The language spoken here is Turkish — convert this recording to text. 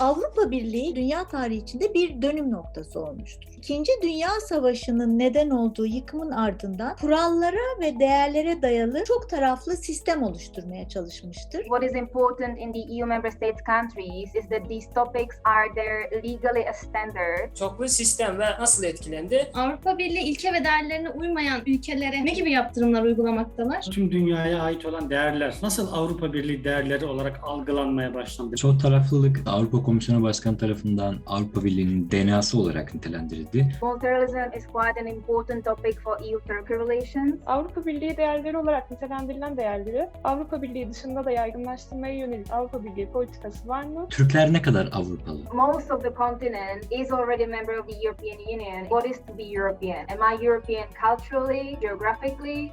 Avrupa Birliği dünya tarihi içinde bir dönüm noktası olmuştur. İkinci Dünya Savaşı'nın neden olduğu yıkımın ardından kurallara ve değerlere dayalı çok taraflı sistem oluşturmaya çalışmıştır. What is important in the EU member states countries is that these topics are there legally as standard. Çoklu sistem ve nasıl etkilendi? Avrupa Birliği ilke ve değerlerine uymayan ülkelere ne gibi yaptırımlar uygulamaktalar? Tüm dünyaya ait olan değerler nasıl Avrupa Birliği değerleri olarak algılanmaya başlandı? Çok taraflılık Avrupa Komisyonu Başkanı tarafından Avrupa Birliği'nin DNA'sı olarak nitelendirildi. Multilateralism is quite an important topic for EU-Turkey relations. Avrupa Birliği değerleri olarak nitelendirilen değerleri Avrupa Birliği dışında da yaygınlaştırmaya yönelik Avrupa Birliği politikası var mı? Türkler ne kadar Avrupalı? Most of the continent is already a member of the European Union. What is to be European? Am I European culturally, geographically?